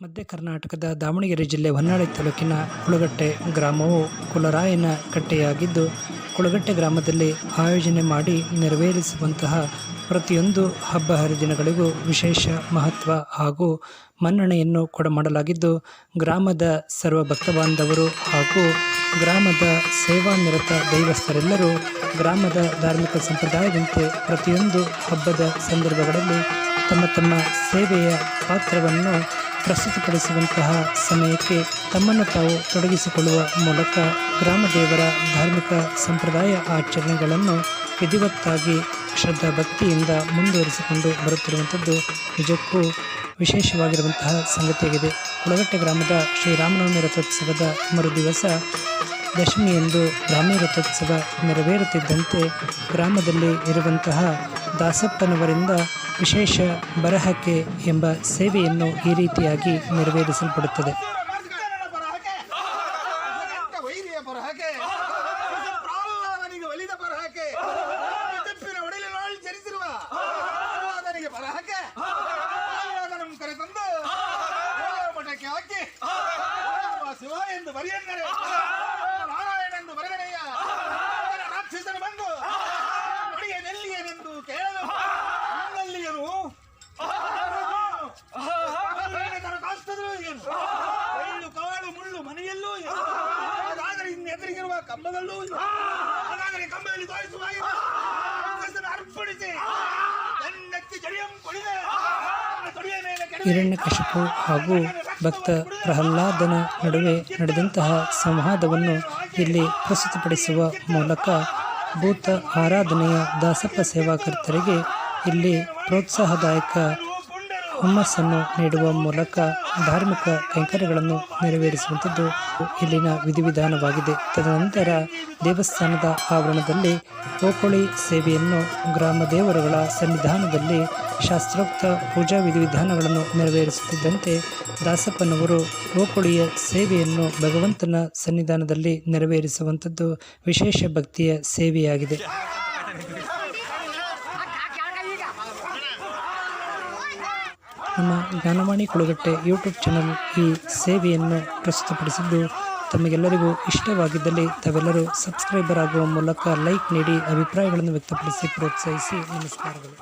ಮಧ್ಯ ಕರ್ನಾಟಕದ ದಾವಣಗೆರೆ ಜಿಲ್ಲೆ ಹೊನ್ನಾಳಿ ತಾಲೂಕಿನ ಕುಳಗಟ್ಟೆ ಗ್ರಾಮವು ಕುಲರಾಯನ ಕಟ್ಟೆಯಾಗಿದ್ದು, ಕುಳಗಟ್ಟೆ ಗ್ರಾಮದಲ್ಲಿ ಆಯೋಜನೆ ಮಾಡಿ ನೆರವೇರಿಸುವಂತಹ ಪ್ರತಿಯೊಂದು ಹಬ್ಬ ಹರಿದಿನಗಳಿಗೂ ವಿಶೇಷ ಮಹತ್ವ ಹಾಗೂ ಮನ್ನಣೆಯನ್ನು ಕೊಡಮಾಡಲಾಗಿದ್ದು, ಗ್ರಾಮದ ಸರ್ವ ಭಕ್ತ ಬಾಂಧವರು ಹಾಗೂ ಗ್ರಾಮದ ಸೇವಾ ನಿರತ ದೈವಸ್ಥರೆಲ್ಲರೂ ಗ್ರಾಮದ ಧಾರ್ಮಿಕ ಸಂಪ್ರದಾಯದಂತೆ ಪ್ರತಿಯೊಂದು ಹಬ್ಬದ ಸಂದರ್ಭಗಳಲ್ಲಿ ತಮ್ಮ ತಮ್ಮ ಸೇವೆಯ ಪಾತ್ರವನ್ನು ಪ್ರಸ್ತುತಪಡಿಸುವಂತಹ ಸಮಯಕ್ಕೆ ತಮ್ಮನ್ನು ತಾವು ತೊಡಗಿಸಿಕೊಳ್ಳುವ ಮೂಲಕ ಗ್ರಾಮ ದೇವರ ಧಾರ್ಮಿಕ ಸಂಪ್ರದಾಯ ಆಚರಣೆಗಳನ್ನು ವಿಧಿವತ್ತಾಗಿ ಶ್ರದ್ಧಾ ಭಕ್ತಿಯಿಂದ ಮುಂದುವರಿಸಿಕೊಂಡು ಬರುತ್ತಿರುವಂಥದ್ದು ನಿಜಕ್ಕೂ ವಿಶೇಷವಾಗಿರುವಂತಹ ಸಂಗತಿಯಾಗಿದೆ. ಕುಳಗಟ್ಟೆ ಗ್ರಾಮದ ಶ್ರೀರಾಮನವಮಿ ರಥೋತ್ಸವದ ಮರುದಿವಸ ದಶಮಿಯಂದು ಗ್ರಾಮೀಣ ರಥೋತ್ಸವ ನೆರವೇರುತ್ತಿದ್ದಂತೆ ಗ್ರಾಮದಲ್ಲಿ ಇರುವಂತಹ ದಾಸಪ್ಪನವರಿಂದ ವಿಶೇಷ ಬರಹಕ್ಕೆ ಎಂಬ ಸೇವೆಯನ್ನು ಈ ರೀತಿಯಾಗಿ ನೆರವೇರಿಸಲ್ಪಡುತ್ತದೆ. ಎಂದು ಬರೆಯಂದರೆ ಏನು ಹಾಗಾದರೆ ಕಂಬದಲ್ಲಿ ತೋರಿಸುವ ಅರ್ಪಣಿಸಿ ಹಿರಣ್ಯಕಶಿಪು ಹಾಗೂ ಭಕ್ತ ಪ್ರಹ್ಲಾದನ ನಡುವೆ ನಡೆದಂತಹ ಸಂವಾದವನ್ನು ಇಲ್ಲಿ ಪ್ರಸ್ತುತಪಡಿಸುವ ಮೂಲಕ ಭೂತ ಆರಾಧನೆಯ ದಾಸಪ್ಪ ಸೇವಾಕರ್ತರಿಗೆ ಇಲ್ಲಿ ಪ್ರೋತ್ಸಾಹದಾಯಕ ಹುಮ್ಮಸ್ಸನ್ನು ನೀಡುವ ಮೂಲಕ ಧಾರ್ಮಿಕ ಕೈಂಕರ್ಯಗಳನ್ನು ನೆರವೇರಿಸುವಂಥದ್ದು ಇಲ್ಲಿನ ವಿಧಿವಿಧಾನವಾಗಿದೆ. ತದನಂತರ ದೇವಸ್ಥಾನದ ಆವರಣದಲ್ಲಿ ಓಕುಳಿ ಸೇವೆಯನ್ನು ಗ್ರಾಮ ದೇವರುಗಳ ಸನ್ನಿಧಾನದಲ್ಲಿ ಶಾಸ್ತ್ರೋಕ್ತ ಪೂಜಾ ವಿಧಿವಿಧಾನಗಳನ್ನು ನೆರವೇರಿಸುತ್ತಿದ್ದಂತೆ ದಾಸಪ್ಪನವರು ಓಕುಳಿಯ ಸೇವೆಯನ್ನು ಭಗವಂತನ ಸನ್ನಿಧಾನದಲ್ಲಿ ನೆರವೇರಿಸುವಂಥದ್ದು ವಿಶೇಷ ಭಕ್ತಿಯ ಸೇವೆಯಾಗಿದೆ. ನಮ್ಮ ಜ್ಞಾನವಾಣಿ ಕುಳಗಟ್ಟೆ ಯೂಟ್ಯೂಬ್ ಚಾನಲ್ ಈ ಸೇವೆಯನ್ನು ಪ್ರಸ್ತುತಪಡಿಸಿದ್ದು, ತಮಗೆಲ್ಲರಿಗೂ ಇಷ್ಟವಾಗಿದ್ದಲ್ಲಿ ತಾವೆಲ್ಲರೂ ಸಬ್ಸ್ಕ್ರೈಬರ್ ಆಗುವ ಮೂಲಕ ಲೈಕ್ ನೀಡಿ ಅಭಿಪ್ರಾಯಗಳನ್ನು ವ್ಯಕ್ತಪಡಿಸಿ, ಪ್ರೋತ್ಸಾಹಿಸಿ. ನಮಸ್ಕಾರಗಳು.